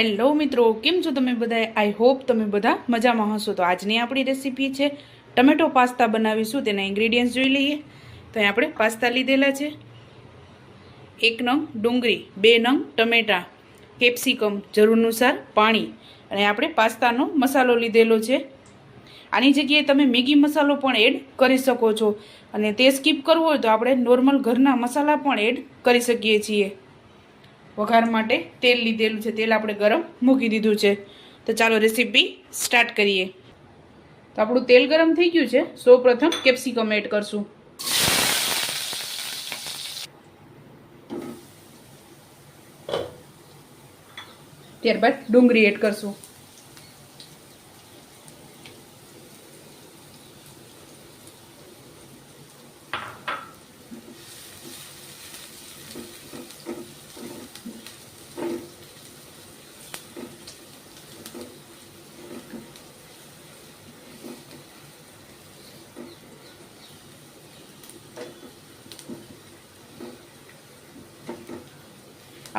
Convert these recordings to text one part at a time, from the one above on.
Hello મિત્રો, કેમ છો તમે બધા આઈ હોપ તમે બધા મજામાં હશો. તો આજની આપણી રેસીપી છે ટમેટો પાસ્તા બનાવીશું. તેના ઇન્ગ્રીડિયન્ટ જોઈ લઈએ. તો અહીં આપણે પાસ્તા લીધેલા છે. એક નંગ ડુંગળી, બે નંગ ટમેટાં, કેપ્સિકમ જરૂર અનુસાર પાણી. અને આપણે પાસ્તાનો મસાલો લીધેલો છે. આની જગ્યાએ તમે મેગી મસાલો પણ એડ કરી શકો છો. અને તે સ્કીપ કરવો હોય તો આપણે નોર્મલ ઘરના મસાલા પણ એડ કરી શકીએ છીએ. વઘાર માટે તેલ લીધેલું છે. તેલ આપણે ગરમ મૂકી દીધું છે. તો ચાલો રેસીપી સ્ટાર્ટ કરીએ. તો આપણું તેલ ગરમ થઈ ગયું છે. સૌ પ્રથમ કેપ્સિકમ એડ કરશું. ત્યારબાદ ડુંગળી એડ કરશું.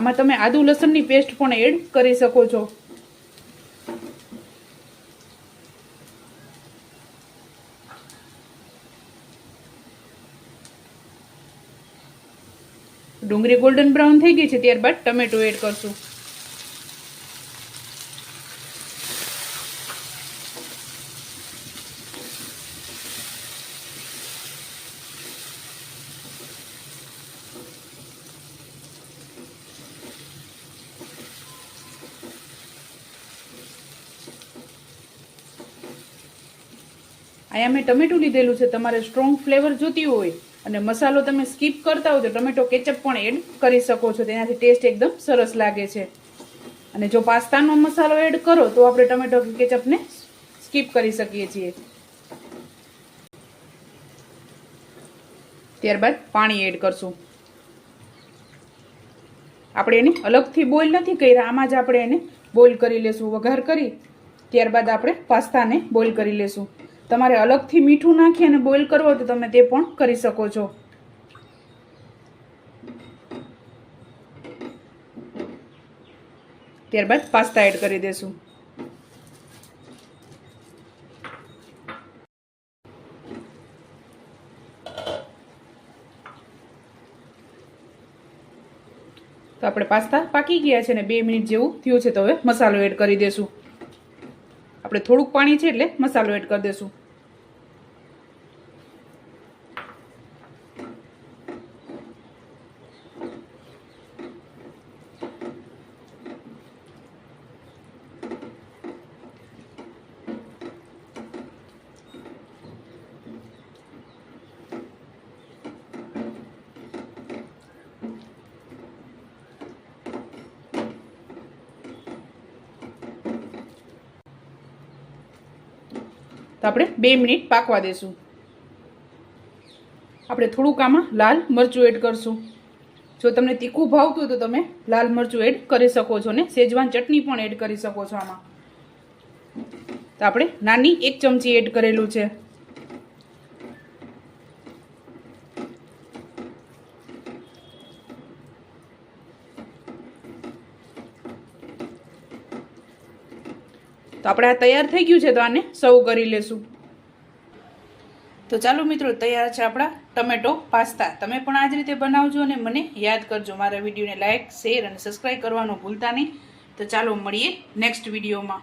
આમાં તમે આદુ લસણની પેસ્ટ પણ એડ કરી શકો છો. ડુંગળી ગોલ્ડન બ્રાઉન થઈ ગઈ છે, ત્યારબાદ ટમેટો એડ કરશું. અહીંયા મેં ટમેટું લીધેલું છે. તમારે સ્ટ્રોંગ ફ્લેવર જોતી હોય અને મસાલો તમે સ્કીપ કરતા હોય તો ટમેટો કેચઅપ પણ એડ કરી શકો છો. તેનાથી ટેસ્ટ એકદમ સરસ લાગે છે. અને જો પાસ્તાનો મસાલો એડ કરો તો આપણે ટમેટો કેચઅપને સ્કીપ કરી શકીએ છીએ. ત્યારબાદ પાણી એડ કરશું. આપણે એને અલગથી બોઇલ નથી કર્યા. આમાં જ આપણે એને બોઇલ કરી લેશું. વઘાર કરી. ત્યારબાદ આપણે પાસ્તાને બોઇલ કરી લેશું. તમારે અલગથી મીઠું નાખી અને બોઇલ કરવો તો તમે તે પણ કરી શકો છો. ત્યારબાદ પાસ્તા એડ કરી દેશું. તો આપણે પાસ્તા પાકી ગયા છે ને બે મિનિટ જેવું થયું છે તો હવે મસાલો એડ કરી દેશું. આપણે થોડુંક પાણી છે એટલે મસાલો એડ કરી દેશું. તો આપણે બે મિનિટ પાકવા દેશું. આપણે થોડુંક આમાં લાલ મરચું એડ કરશું. જો તમને તીખું ભાવતું તો તમે લાલ મરચું એડ કરી શકો છો ને સેજવાન ચટણી પણ એડ કરી શકો છો આમાં. તો આપણે નાની એક ચમચી એડ કરેલું છે. તો આપણે આ તૈયાર થઈ ગયું છે તો આને સર્વ કરી લેશું. તો ચાલો મિત્રો, તૈયાર છે આપણા ટમેટો પાસ્તા. તમે પણ આ જ રીતે બનાવજો અને મને યાદ કરજો. મારા વિડીયોને લાઇક શેર અને સબસ્ક્રાઈબ કરવાનું ભૂલતા નહીં. તો ચાલો મળીએ નેક્સ્ટ વિડીયોમાં.